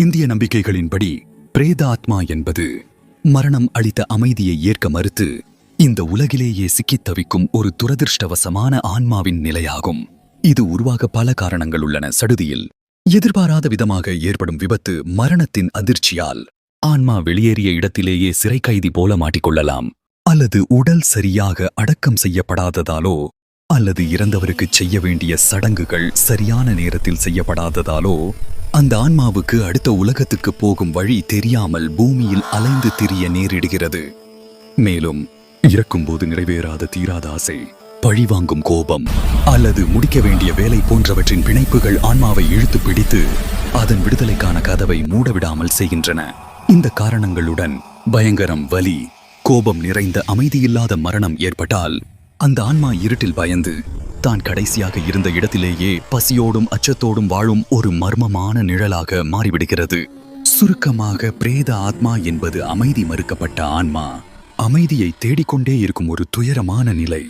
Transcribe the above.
இந்திய நம்பிக்கைகளின்படி பிரேதாத்மா என்பது மரணம் அளித்த அமைதியை ஏற்க மறுத்து இந்த உலகிலேயே சிக்கித் தவிக்கும் ஒரு துரதிர்ஷ்டவசமான ஆன்மாவின் நிலையாகும். இது உருவாக பல காரணங்கள் உள்ளன. சடுதியில் எதிர்பாராத விதமாக ஏற்படும் விபத்து மரணத்தின் அதிர்ச்சியால் ஆன்மா வெளியேறிய இடத்திலேயே சிறை கைதி போல மாட்டிக்கொள்ளலாம். அல்லது உடல் சரியாக அடக்கம் செய்யப்படாததாலோ அல்லது இறந்தவருக்கு செய்ய வேண்டிய சடங்குகள் சரியான நேரத்தில் செய்யப்படாததாலோ அந்த ஆன்மாவுக்கு அடுத்த உலகத்துக்கு போகும் வழி தெரியாமல் பூமியில் அலைந்து திரிய நேரிடுகிறது. மேலும் இறக்கும்போது நிறைவேறாத தீராத ஆசை பழிவாங்கும் கோபம் அல்லது முடிக்க வேண்டிய வேலை போன்றவற்றின் பிணைப்புகள் ஆன்மாவை இழுத்து பிடித்து அதன் விடுதலைக்கான கதவை மூடவிடாமல் செய்கின்றன. இந்த காரணங்களுடன் பயங்கரம் வலி கோபம் நிறைந்த அமைதியில்லாத மரணம் ஏற்பட்டால் அந்த ஆன்மா இருட்டில் பயந்து தான் கடைசியாக இருந்த இடத்திலேயே பசியோடும் அச்சத்தோடும் வாழும் ஒரு மர்மமான நிழலாக மாறிவிடுகிறது. சுருக்கமாக பிரேத ஆத்மா என்பது அமைதி மறுக்கப்பட்ட ஆன்மா. அமைதியை தேடிக்கொண்டே இருக்கும் ஒரு துயரமான நிலை.